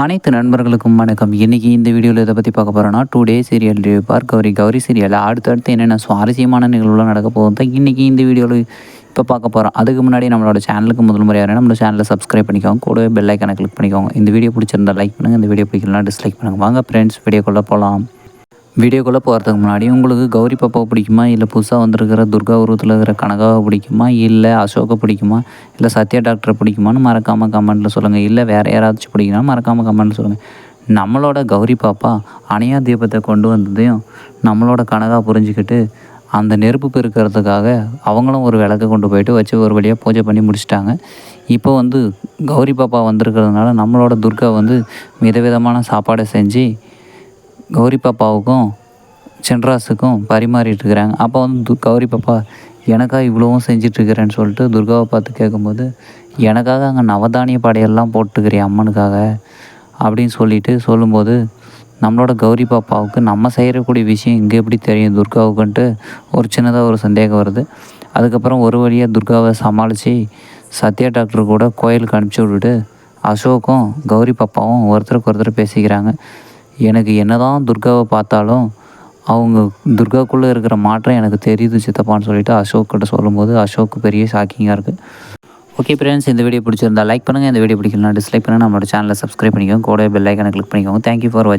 அனைத்து நண்பர்களுக்கும் வணக்கம். இன்றைக்கி இந்த வீடியோவில் இதை பற்றி பார்க்க போகிறோன்னா டூ டே சீரியல் பார்க் கௌரி கௌரி சீரியல் அடுத்தடுத்து என்னென்ன சுவாரஸ்யமான நிகழ்வுலாம் நடக்க போகுது தான் இன்றைக்கி இந்த வீடியோவில் இப்போ பார்க்க போகிறோம் அதுக்கு முன்னாடி நம்மளோட சேனலுக்கு முதல் முறையாக நம்மளோட சேனலை சப்ஸ்கிரைப் பண்ணிக்கோங்க. கூடவே பெல் ஐக்கனை கிளிக் பண்ணிக்கோங்க. இந்த வீடியோ பிடிச்சிருந்தா லைக் பண்ணுங்கள் இந்த வீடியோ பிடிக்கலாம் டிஸ்லைக் பண்ணுங்கள் வாங்க ஃப்ரெண்ட்ஸ் வீடியோக்குள்ளே போகலாம் வீடியோக்குள்ளே போகிறதுக்கு முன்னாடி உங்களுக்கு கௌரி பாப்பாவை பிடிக்குமா? இல்லை புதுசாக வந்திருக்கிற துர்கா உருவத்தில் இருக்கிற கனகாவை பிடிக்குமா? இல்லை அசோகை பிடிக்குமா? இல்லை சத்யா டாக்டரை பிடிக்குமான்னு மறக்காமல் கமெண்ட்டில் சொல்லுங்கள். இல்லை வேறு யாராச்சும் பிடிக்குன்னா மறக்காமல் கமெண்ட்டில் சொல்லுங்கள். நம்மளோட கௌரி பாப்பா அணையா தீபத்தை கொண்டு வந்ததையும் நம்மளோட கனகா புரிஞ்சுக்கிட்டு அந்த நெருப்பு பெருக்கிறதுக்காக அவங்களும் ஒரு விளக்கு கொண்டு போயிட்டு வச்சு ஒரு வழியாக பூஜை பண்ணி முடிச்சிட்டாங்க. இப்போ வந்து கௌரி பாப்பா வந்திருக்கிறதுனால நம்மளோட துர்கா வந்து விதவிதமான சாப்பாடை செஞ்சு கௌரி பாப்பாவுக்கும் சென்ட்ராஸுக்கும் பரிமாறிட்டுருக்கிறாங்க அப்போ வந்து து- கௌரி பாப்பா எனக்காக இவ்வளவும் செஞ்சிட்ருக்கிறேன்னு சொல்லிட்டு துர்காவை பார்த்து கேட்கும்போது எனக்காக அங்கே நவதானிய படையெல்லாம் போட்டுக்கிறேன் அம்மனுக்காக? அப்படின்னு சொல்லிட்டு சொல்லும்போது நம்மளோட கௌரி பாப்பாவுக்கு நம்ம செய்யக்கூடிய விஷயம் இங்கே எப்படி தெரியும் துர்காவுக்குன்ட்டு? ஒரு சின்னதாக ஒரு சந்தேகம் வருது. அதுக்கப்புறம் ஒரு வழியாக துர்காவை சமாளித்து சத்யா டாக்டர் கூட கோயிலுக்கு அனுப்பிச்சி விட்டுட்டு அசோக்கும் கௌரி பாப்பாவும் ஒருத்தருக்கு ஒருத்தர் பேசிக்கிறாங்க. எனக்கு என்னதான் துர்காவை பார்த்தாலும் அவங்க துர்காக்குள்ளே இருக்கிற மாற்றம் எனக்கு தெரியுது சித்தப்பான்னு சொல்லிட்டு அசோக்கிட்ட சொல்லும்போது அசோக்கு பெரிய ஷாக்கிங்காக இருக்குது ஓகே ஃப்ரெண்ட்ஸ் இந்த வீடியோ பிடிச்சிருந்தா லைக் பண்ணுங்கள் இந்த வீடியோ பிடிக்கலாம் டிஸ்லைக் பண்ணுங்கள் நம்மளோட சேனலை சப்ஸ்கிரைப் பண்ணிக்கோங்க. கூட பெல் ஐக்கனை கிளிக் பண்ணிக்கோங்க. தேங்க்யூ ஃபார் வாட்சிங்